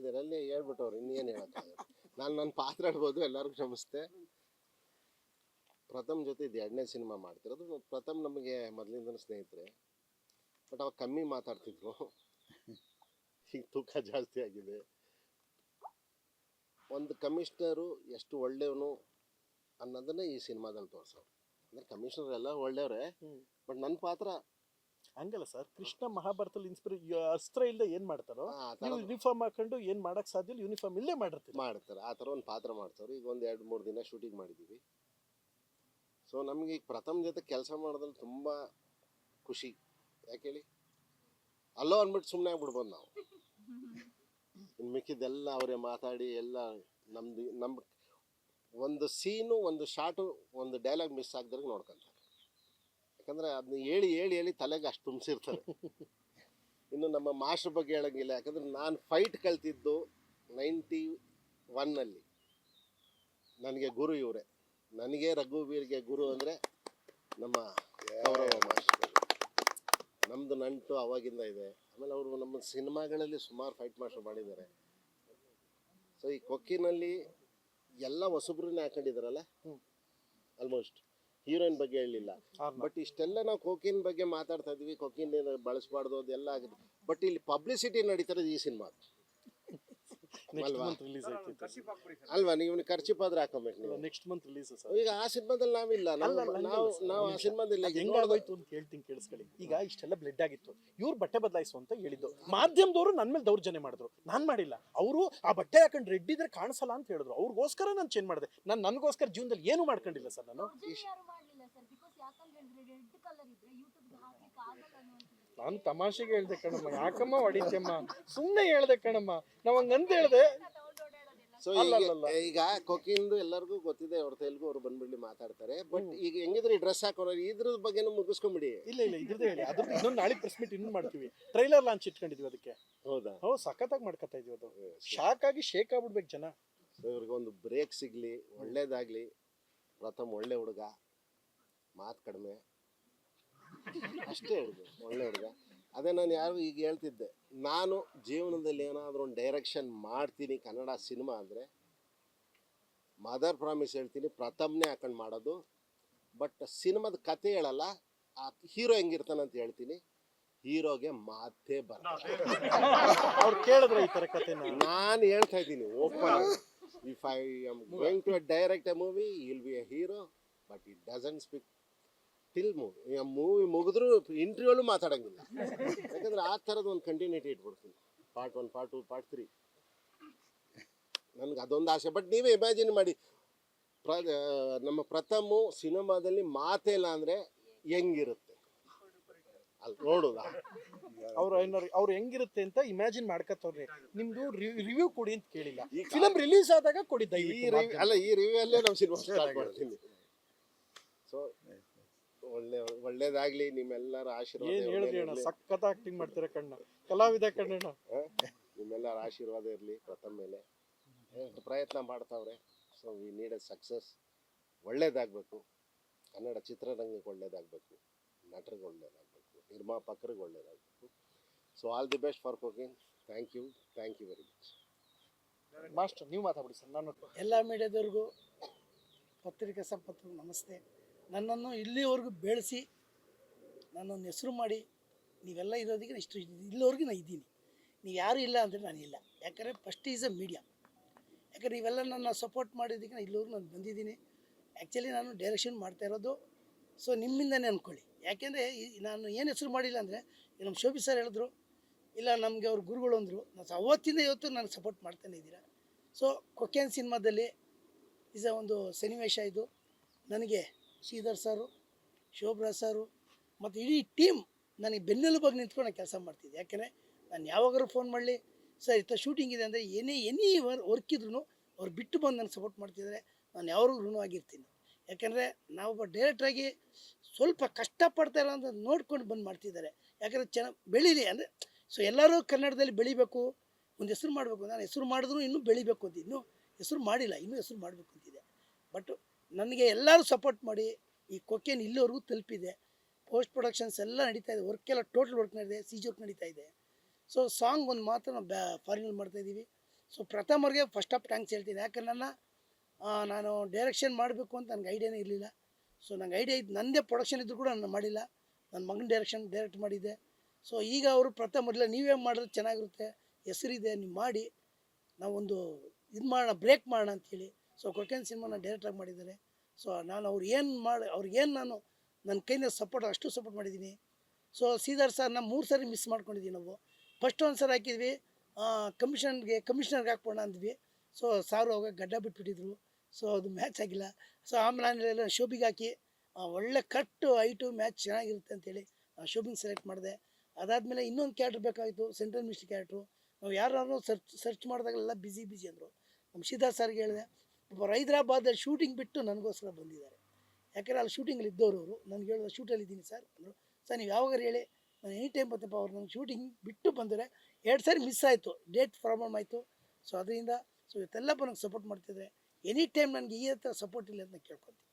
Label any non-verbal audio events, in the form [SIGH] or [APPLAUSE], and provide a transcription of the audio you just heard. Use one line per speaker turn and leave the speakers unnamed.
ಇದರಲ್ಲಿ ಹೇಳ್ಬಿಟ್ಟವ್ರು ಇನ್ನೇನು ಹೇಳಕ್ಕಾಗಲ್ಲ. ನಾನು ನನ್ನ ಪಾತ್ರ ಆಡ್ಬೋದು ಎಲ್ಲರಿಗೂ ಕ್ಷಮಿಸ್ತೆ ಪ್ರಥಮ್ ಜೊತೆ ಇದು ಎರಡನೇ ಸಿನಿಮಾ ಮಾಡ್ತಿರೋದು. ಪ್ರಥಮ್ ನಮಗೆ ಮೊದಲಿಂದ ಸ್ನೇಹಿತರೆ. ಬಟ್ ಅವಾಗ ಕಮ್ಮಿ ಮಾತಾಡ್ತಿದ್ರು. ಈಗ ತೂಕ ಜಾಸ್ತಿ ಆಗಿದೆ. ಒಂದು ಕಮಿಷನರು ಎಷ್ಟು ಒಳ್ಳೆಯವನು ಅನ್ನೋದನ್ನೇ ಈ ಸಿನಿಮಾದಲ್ಲಿ ತೋರಿಸೋರು. ಅಂದ್ರೆ ಕಮಿಷನರ್ ಎಲ್ಲ ಒಳ್ಳೆಯವ್ರೆ ಬಟ್ ನನ್ನ ಪಾತ್ರ
ಹಂಗಲ್ಲ ಸರ್. ಕೃಷ್ಣ ಮಹಾಭಾರತದಲ್ಲಿ ಇನ್ಸ್ಪಿರ ಅಸ್ತ್ರ ಇಲ್ಲದೆ ಏನ್ ಮಾಡ್ತಾರೋ
ಆ ಥರ
ನೀವು ಯೂನಿಫಾರ್ಮ್ ಹಾಕೊಂಡು ಏನ್ ಮಾಡಕ್ ಸಾಧ್ಯ ಇಲ್ಲ ಯೂನಿಫಾರ್ಮ್ ಇಲ್ಲೇ ಮಾಡಿರ್ತೀರಿ
ಮಾಡ್ತಾರೆ. ಆ ಥರ ಒಂದು ಪಾತ್ರ ಮಾಡ್ತಾರೆ ಈಗ ಒಂದು ಎರಡು ಮೂರು ದಿನ ಶೂಟಿಂಗ್ ಮಾಡಿದ್ದೀವಿ ಸೊ ನಮಗೆ ಈಗ ಪ್ರಥಮ ಜೊತೆ ಕೆಲಸ ಮಾಡೋದ್ರಲ್ಲಿ ತುಂಬ ಖುಷಿ. ಯಾಕೆ ಹೇಳಿ? ಅಲ್ಲೋ ಅಂದ್ಬಿಟ್ಟು ಸುಮ್ಮನೆ ಆಗ್ಬಿಡ್ಬೋದು ನಾವು. ಇನ್ನು ಮಿಕ್ಕಿದ್ದೆಲ್ಲ ಅವರೇ ಮಾತಾಡಿ ಎಲ್ಲ ನಮ್ದು ನಮ್ಮ ಒಂದು ಸೀನು ಒಂದು ಶಾಟು ಒಂದು ಡೈಲಾಗ್ ಮಿಸ್ ಆಗ್ದಾಗ ನೋಡ್ಕೊಂತಾರೆ. ಯಾಕಂದರೆ ಅದನ್ನ ಹೇಳಿ ಹೇಳಿ ಹೇಳಿ ತಲೆಗೆ ಅಷ್ಟು ತುಂಬಿಸಿರ್ತಾರೆ [LAUGHS] ಇನ್ನು ನಮ್ಮ ಮಾಸ್ಟರ್ ಬಗ್ಗೆ ಹೇಳಂಗಿಲ್ಲ. ಯಾಕಂದ್ರೆ ನಾನು ಫೈಟ್ ಕಲ್ತಿದ್ದು ನೈಂಟಿ ಒನ್ನಲ್ಲಿ ನನಗೆ ಗುರು ಇವರೇ. ನನಗೆ ರಘುವೀರ್ಗೆ ಗುರು ಅಂದರೆ ನಮ್ಮ ಗೌರವ ಮಾಸ್ಟರ್. ನಮ್ಮದು ನಂಟು ಅವಾಗಿಂದ ಇದೆ. ಆಮೇಲೆ ಅವರು ನಮ್ಮ ಸಿನಿಮಾಗಳಲ್ಲಿ ಸುಮಾರು ಫೈಟ್ ಮಾಸ್ಟರ್ ಮಾಡಿದ್ದಾರೆ. ಸೊ ಈ ಕೊಕ್ಕಿನಲ್ಲಿ ಎಲ್ಲ ಹೊಸಬ್ರನ್ನೇ ಹಾಕೊಂಡಿದ್ದಾರಲ್ಲ? ಆಲ್ಮೋಸ್ಟ್ ಹೀರೋಯಿನ್ ಬಗ್ಗೆ ಹೇಳಲಿಲ್ಲ ಬಟ್ ಇಷ್ಟೆಲ್ಲ ನಾವು ಕೋಕಿನ್ ಬಗ್ಗೆ ಮಾತಾಡ್ತಾ ಇದ್ವಿ. ಕೋಕಿನ್ ಬಳಸಬಾರ್ದು ಅದೆಲ್ಲ ಆಗಿದೆ. ಬಟ್ ಇಲ್ಲಿ ಪಬ್ಲಿಸಿಟಿ ನಡೀತಾರೆ ಈ ಸಿನಿಮಾ
ನೆಕ್ಸ್ಟ್
ಅಲ್ವಾ?
ಮಂತ್ ರಿಲೀಸ್ ಆಯ್ತು
ಅಲ್ವಾ ನೀವು ಖರ್ಚಿಪ್ ಆದ್ರೆ ಹಾಕೊಬೇಕು ನೀವು.
Next month release sir.
ಈಗ ಆ ಸಿನಿಮಾದಲ್ಲಿ ನಾವಿಲ್ಲ. ನಾವು
ಅಲ್ಲ, ಅಲ್ಲ,
ನಾವು ಆ. ಸಿನಿಮಾದಲ್ಲಿ
ಹೆಂಗಾಗೋಯ್ತು ಅಂತ ಹೇಳ್ತೀನಿ ಕೇಳಿಸ್ಕೊಳ್ಳಿ. ಈಗ ಇಷ್ಟೆಲ್ಲ ಬ್ಲಡ್ ಆಗಿತ್ತು. ಇವ್ರು ಬಟ್ಟೆ ಬದಲಾಯಿಸು ಅಂತ ಹೇಳಿದ್ದು. ಮಾಧ್ಯಮದವರು ನನ್ನ ಮೇಲೆ ದೌರ್ಜನ್ಯ ಮಾಡಿದ್ರು. ನಾನು ಮಾಡಿಲ್ಲ. ಅವರು ಆ ಬಟ್ಟೆ ಹಾಕೊಂಡು ರೆಡ್ ಇದ್ರೆ ಕಾಣಿಸಲ್ಲ ಅಂತ ಹೇಳಿದ್ರು. ಅವ್ರಿಗೋಸ್ಕರ ನಾನು ಚೇಂಜ್ ಮಾಡಿದೆ. ನಾನು ನನಗೋಸ್ಕರ ಜೀವನದಲ್ಲಿ ಏನು ಮಾಡ್ಕೊಂಡಿಲ್ಲ ಸರ್ ನಾನು?
ಯಾರು ಮಾಡ್ಲಿಲ್ಲ ಸರ್? ಬಿಕಾಸ್ ಯಾಕಂತ ರೆಡ್ ಕಲರ್ ಇದ್ರೆ ಯೂಟ್ಯೂಬ್ಗೆ ಹಾಕ್ಲಿಕ್ಕೆ ಆಗಲ್ಲ ಅನ್ನುವಂಥದ್ದು.
ನಾನು ತಮಾಷೆಗೆ ಹೇಳ್ದೆ ಕಣಮ್ಮ. ಯಾಕಮ್ಮ ಹೊಡಿತ್ಯಮ್ಮ ಸುಮ್ಮನೆ ಹೇಳ್ದೆ ಕಣಮ್ಮ. ನಾವ್ ಹಂಗಂತ ಹೇಳ್ದೆ.
ಸೊ ಈಗ ಕೊಕ್ಕಿಂದು ಎಲ್ಲರಿಗೂ ಗೊತ್ತಿದೆ ಅವ್ರ ತೆಲುಗು ಅವ್ರು ಬಂದ್ಬಿಡ್ಲಿ ಮಾತಾಡ್ತಾರೆ. ಬಟ್ ಈಗ ಹೆಂಗಿದ್ರೆ ಡ್ರೆಸ್ ಹಾಕೋರು ಇದ್ರ ಬಗ್ಗೆ ಮುಗಿಸ್ಕೊಂಬಿಡಿ.
ಇಲ್ಲ ಇಲ್ಲ ಇದ್ರದ್ದು ಹೇಳಿ. ಅದ್ರ ಇನ್ನೊಂದು ನಾಳೆ ಪ್ರೆಸ್ ಮೀಟ್ ಇನ್ನೂ ಮಾಡ್ತೀವಿ. ಟ್ರೈಲರ್ ಲಾಂಚ್ ಇಟ್ಕೊಂಡಿದ್ವಿ ಅದಕ್ಕೆ.
ಹೌದಾ?
ಹೌದು ಸಖತ್ತಾಗಿ ಮಾಡ್ಕೊತಾ ಇದೀವಿ ಅದು. ಶಾಕ್ ಆಗಿ ಶೇಕ್ ಆಗ್ಬಿಡ್ಬೇಕು ಜನ.
ಸೊ ಇವ್ರಿಗೆ ಒಂದು ಬ್ರೇಕ್ ಸಿಗ್ಲಿ ಒಳ್ಳೇದಾಗ್ಲಿ. ಪ್ರಥಮ ಒಳ್ಳೆ ಹುಡುಗ ಮಾತು ಕಡಿಮೆ. ಅಷ್ಟೇ ಹುಡುಗ ಒಳ್ಳೆ ಹುಡುಗ ಅದೇ ನಾನು ಯಾರು ಈಗ ಹೇಳ್ತಿದ್ದೆ ನಾನು ಜೀವನದಲ್ಲಿ ಏನಾದರೂ ಒಂದು ಡೈರೆಕ್ಷನ್ ಮಾಡ್ತೀನಿ ಕನ್ನಡ ಸಿನಿಮಾ ಅಂದರೆ ಮದರ್ ಪ್ರಾಮಿಸ್ ಹೇಳ್ತೀನಿ ಪ್ರಥಮನೇ ಹಾಕೊಂಡು ಮಾಡೋದು ಬಟ್ ಸಿನಿಮಾದ ಕತೆ ಹೇಳಲ್ಲ ಆ ಹೀರೋ ಹೆಂಗಿರ್ತಾನೆ ಅಂತ ಹೇಳ್ತೀನಿ ಹೀರೋಗೆ ಮಾತೇ ಬರಲ್ಲ.
ಅವ್ರು ಕೇಳಿದ್ರೆ ಈ ತರ ಕತೆ
ನಾನು ಹೇಳ್ತಾ ಇದ್ದೀನಿ open if I am going to direct a movie I'll be a hero but it doesn't speak till movie movie ಮುಗಿದ್ರು ಇಂಟರ್ವ್ಯೂಲು ಮಾತಾಡಂಗಿಲ್ಲ. ಯಾಕಂದ್ರೆ ಆ ಥರದ ಒಂದು continuity ಇಟ್ಬಿಡ್ತೀನಿ. Part one part two part three ನನಗೆ ಅದೊಂದು ಆಸೆ. ಬಟ್ ನೀವೇ ಇಮ್ಯಾಜಿನ್ ಮಾಡಿ. ಪ್ರ ನಮ್ಮ ಪ್ರಥಮ ಸಿನಿಮಾದಲ್ಲಿ ಮಾತೇ ಇಲ್ಲ ಅಂದರೆ ಹೆಂಗಿರುತ್ತೆ? ಅಲ್ಲಿ ನೋಡೋದ?
ಅವ್ರು ಏನಾರು ಅವ್ರು ಹೆಂಗಿರುತ್ತೆ ಅಂತ ಇಮ್ಯಾಜಿನ್ ಮಾಡ್ಕೊತವ್ರಿ ನಿಮ್ದು ರಿವ್ಯೂ ಕೊಡಿ ಅಂತ ಕೇಳಿಲ್ಲ.
ಈ
ಫಿಲಮ್ ರಿಲೀಸ್ ಆದಾಗ ಕೊಡಿ
ಈ ರಿವ್ಯೂ. ಅಲ್ಲ ಈ ರಿವ್ಯೂ ಅಲ್ಲೇ ನಾವು ಸಿನಿಮಾ ಸ್ಟಾರ್ಟ್ ಮಾಡ್ತೀನಿ. ಸೊ ಒಳ್ಳೆ ಒಳ್ಳೇದಾಗ್ಲಿ ನಿಮ್ಮೆಲ್ಲರ ಆಶೀರ್ವಾದ
ಏನ್ ಹೇಳಿದ್ರಿ ಅಣ್ಣ
ಇರ್ಲಿ.
ಸಖತ್ ಆಕ್ಟಿಂಗ್ ಮಾಡ್ತೀರ ಕಣ್ಣ? ಕಲಾವಿದ ಕಣ್ಣಣ್ಣ
ಹ? ನಿಮ್ಮೆಲ್ಲರ ಆಶೀರ್ವಾದ ಇರಲಿ ಪ್ರಥಮ ಮೇಲೆ. ಎಷ್ಟು ಪ್ರಯತ್ನ ಮಾಡ್ತಾವ್ರೆ. So we need a success ಒಳ್ಳೇದಾಗಬೇಕು. Kannada ಚಿತ್ರರಂಗಕ್ಕೆ ಒಳ್ಳೇದಾಗಬೇಕು. ನಟರಿಗೆ ಒಳ್ಳೇದಾಗಬೇಕು. ನಿರ್ಮಾಪಕರಿಗೆ ಒಳ್ಳೇದಾಗಬೇಕು. So all the best for cooking thank you thank you very much
master ನೀವು ಮಾತಾಡಿ ಸರ್. ನಾನು
ಎಲ್ಲ ಮೀಡಿಯಾದವ್ರಿಗೂ ಪತ್ರಿಕಾ ಸಂಪತ್ತು ನಮಸ್ತೆ. ನನ್ನನ್ನು ಇಲ್ಲಿವರೆಗೂ ಬೆಳೆಸಿ, ನನ್ನನ್ನು ಹೆಸರು ಮಾಡಿ, ನೀವೆಲ್ಲ ಇರೋದಕ್ಕೆ ಇಷ್ಟು ಇಲ್ಲಿವರೆಗೂ ನಾನು ಇದ್ದೀನಿ. ನೀವು ಯಾರು ಇಲ್ಲ ಅಂದರೆ ನಾನು ಇಲ್ಲ. ಯಾಕಂದರೆ ಫಸ್ಟ್ ಈಸ್ ಅ ಮೀಡಿಯಾ ಯಾಕಂದರೆ ಇವೆಲ್ಲ ನನ್ನ ಸಪೋರ್ಟ್ ಮಾಡಿದ್ದಕ್ಕೆ ನಾನು ಇಲ್ಲಿವರೆಗೂ ನಾನು ಬಂದಿದ್ದೀನಿ. ಆ್ಯಕ್ಚುಲಿ ನಾನು ಡೈರೆಕ್ಷನ್ ಮಾಡ್ತಾ ಇರೋದು ಸೊ ನಿಮ್ಮಿಂದನೇ ಅಂದ್ಕೊಳ್ಳಿ ಯಾಕೆಂದರೆ ನಾನು ಏನು ಹೆಸರು ಮಾಡಿಲ್ಲ ಅಂದರೆ ನಮ್ಮ ಶೋಭಿ ಸರ್ ಹೇಳಿದ್ರು, ಇಲ್ಲ ನಮಗೆ ಅವ್ರ ಗುರುಗಳು ಅಂದರು, ನಾನು ಅವತ್ತಿಂದ ಇವತ್ತು ನಾನು ಸಪೋರ್ಟ್ ಮಾಡ್ತಾನೆ ಇದ್ದೀರಾ. ಸೊ ಕೊಕ್ಕೇನ್ ಸಿನಿಮಾದಲ್ಲಿ ಇಸ ಒಂದು ಸನ್ನಿವೇಶ ಇದು. ನನಗೆ ಶ್ರೀಧರ್ ಸರು ಶೋಭ್ರಾ ಸರು ಮತ್ತು ಇಡೀ ಟೀಮ್ ನನಗೆ ಬೆನ್ನೆಲುಬಾಗಿ ನಿಂತ್ಕೊಂಡು ಕೆಲಸ ಮಾಡ್ತಿದ್ದೆ. ಯಾಕೆಂದರೆ ನಾನು ಯಾವಾಗಾದ್ರೂ ಫೋನ್ ಮಾಡಲಿ, ಸರ್ ಇತ್ತ ಶೂಟಿಂಗ್ ಇದೆ ಅಂದರೆ ಏನೇ ಎನಿ ವರ್ ವರ್ಕ್ ಇದ್ರೂ ಅವ್ರು ಬಿಟ್ಟು ಬಂದು ನನಗೆ ಸಪೋರ್ಟ್ ಮಾಡ್ತಿದ್ದಾರೆ ನಾನು ಯಾವಾಗೂ ಋಣವಾಗಿರ್ತೀನಿ ಯಾಕೆಂದರೆ ನಾವೊಬ್ಬ ಡೈರೆಕ್ಟ್ರಾಗಿ ಸ್ವಲ್ಪ ಕಷ್ಟಪಡ್ತಾ ಇರೋ ಅಂತ ನೋಡ್ಕೊಂಡು ಬಂದು ಮಾಡ್ತಿದ್ದಾರೆ ಯಾಕಂದರೆ ಚೆನ್ನಾಗಿ ಬೆಳೀಲಿ ಅಂದರೆ ಸೊ ಎಲ್ಲರೂ ಕನ್ನಡದಲ್ಲಿ ಬೆಳಿಬೇಕು, ಒಂದು ಹೆಸರು ಮಾಡಬೇಕು, ನಾನು ಹೆಸರು ಮಾಡಿದ್ರು ಇನ್ನೂ ಬೆಳಿಬೇಕು ಅಂತ, ಇನ್ನೂ ಹೆಸರು ಮಾಡಿಲ್ಲ, ಇನ್ನೂ ಹೆಸರು ಮಾಡಬೇಕು ಅಂತಿದೆ. ಬಟ್ ನನಗೆ ಎಲ್ಲರೂ ಸಪೋರ್ಟ್ ಮಾಡಿ ಈ ಕೊಕ್ಕೇನು ಇಲ್ಲಿವರೆಗೂ ತಲುಪಿದೆ. ಪೋಸ್ಟ್ ಪ್ರೊಡಕ್ಷನ್ಸ್ ಎಲ್ಲ ನಡೀತಾ ಇದೆ. ವರ್ಕ್ ಎಲ್ಲ ಟೋಟಲ್ ವರ್ಕ್ ನಡೀತಿದೆ ಸಿ ಜಿ ವರ್ಕ್ ನಡೀತಾ ಇದೆ. ಸೊ ಸಾಂಗ್ ಒಂದು ಮಾತ್ರ ನಾವು ಬ್ಯಾ ಫಾರಿನಲ್ಲಿ ಮಾಡ್ತಾಯಿದ್ದೀವಿ ಸೊ ಪ್ರಥಮವ್ರಿಗೆ ಫಸ್ಟ್ ಆಫ್ ಟ್ಯಾಂಕ್ಸ್ ಹೇಳ್ತೀನಿ. ಯಾಕಂದ್ರೆ ನನ್ನ ನಾನು ಡೈರೆಕ್ಷನ್ ಮಾಡಬೇಕು ಅಂತ ನನಗೆ ಐಡಿಯಾನೇ ಇರಲಿಲ್ಲ. ಸೊ ನಂಗೆ ಐಡಿಯಾ ಇದ್ದು ನನ್ನದೇ ಪ್ರೊಡಕ್ಷನ್ ಇದ್ದರೂ ಕೂಡ ನಾನು ಮಾಡಿಲ್ಲ. ನನ್ನ ಮಗನ ಡೈರೆಕ್ಷನ್ ಡೈರೆಕ್ಟ್ ಮಾಡಿದ್ದೆ. ಸೊ ಈಗ ಅವರು ಪ್ರಥಮ ನೀವೇ ಮಾಡಿದ್ರೆ ಚೆನ್ನಾಗಿರುತ್ತೆ? ಹೆಸರಿದೆ, ನೀವು ಮಾಡಿ, ನಾವೊಂದು ಇದು ಮಾಡೋಣ ಬ್ರೇಕ್ ಮಾಡೋಣ ಅಂತೇಳಿ ಸೊ ಕೊಕೇನ್ ಸಿನಿಮಾನ ಡೈರೆಕ್ಟಾಗಿ ಮಾಡಿದ್ದಾರೆ. ಸೊ ನಾನು ಅವ್ರು ಏನು ಮಾಡಿ ಅವ್ರಿಗೇನು ನಾನು ನನ್ನ ಕೈಯಿಂದ ಸಪೋರ್ಟ್ ಅಷ್ಟು ಸಪೋರ್ಟ್ ಮಾಡಿದ್ದೀನಿ. ಸೊ ಸೀದಾರ್ ಸರ್ ನಾವು ಮೂರು ಸಾರಿ ಮಿಸ್ ಮಾಡ್ಕೊಂಡಿದ್ದೀವಿ ನಾವು. ಫಸ್ಟ್ ಒಂದು ಸರಿ ಹಾಕಿದ್ವಿ. ಕಮಿಷನ್ಗೆ ಕಮಿಷನರ್ಗೆ ಹಾಕ್ಬೋಣ ಅಂದ್ವಿ. ಸೊ ಸಾರು ಅವಾಗ ಗಡ್ಡ ಬಿಟ್ಬಿಟ್ಟಿದ್ರು. ಸೊ ಅದು ಮ್ಯಾಚ್ ಆಗಿಲ್ಲ. ಸೊ ಆಮೇಲೆ ಎಲ್ಲ ಶೋಭಿಗೆ ಹಾಕಿ ಒಳ್ಳೆ ಕಟ್ಟು ಐಟು ಮ್ಯಾಚ್ ಚೆನ್ನಾಗಿರುತ್ತೆ ಅಂತೇಳಿ ಶೋಭಿನ ಸೆಲೆಕ್ಟ್ ಮಾಡಿದೆ. ಅದಾದಮೇಲೆ ಇನ್ನೊಂದು ಕ್ಯಾರೆಕ್ಟರ್ ಬೇಕಾಗಿತ್ತು ಸೆಂಟ್ರಲ್ ಮಿನಿಸ್ಟರ್ ಕ್ಯಾರೆಕ್ಟ್ರು ನಾವು ಯಾರು ಸರ್ಚ್ ಸರ್ಚ್ ಮಾಡಿದಾಗೆಲ್ಲ ಬ್ಯುಸಿ ಬ್ಯುಸಿ ಅಂದರು. ನಮ್ಮ ಸೀದಾ ಸರ್ಗೆ ಹೇಳಿದೆ ಹೈದ್ರಾಬಾದಲ್ಲಿ ಶೂಟಿಂಗ್ ಬಿಟ್ಟು ನನಗೋಸ್ಕರ ಬಂದಿದ್ದಾರೆ. ಯಾಕಂದರೆ ಅಲ್ಲಿ ಶೂಟಿಂಗಲ್ಲಿ ಇದ್ದವರು ಅವರು. ನನಗೆ ಹೇಳಿದ ಶೂಟಲ್ಲಿ ಇದ್ದೀನಿ ಸರ್ ಅಂದರು. ಸರ್, ನೀವು ಯಾವಾಗ ಹೇಳಿ, ನಾನು ಎನಿ ಟೈಮ್ ಬರ್ತಪ್ಪ ಅವ್ರು ನಂಗೆ ಶೂಟಿಂಗ್ ಬಿಟ್ಟು ಬಂದರೆ ಎರಡು ಸಾರಿ ಮಿಸ್ ಆಯಿತು. ಡೇಟ್ ಪ್ರಾಬ್ಲಮ್ ಆಯಿತು. ಸೊ, ಅದರಿಂದ ಸೊ, ಇವತ್ತೆಲ್ಲಪ್ಪ ನನಗೆ ಸಪೋರ್ಟ್ ಮಾಡ್ತಿದ್ರೆ ಎನಿ ಟೈಮ್ ನನಗೆ ಈ ಹತ್ರ ಸಪೋರ್ಟ್ ಇಲ್ಲ ಅಂತ ಕೇಳ್ಕೊತೀನಿ.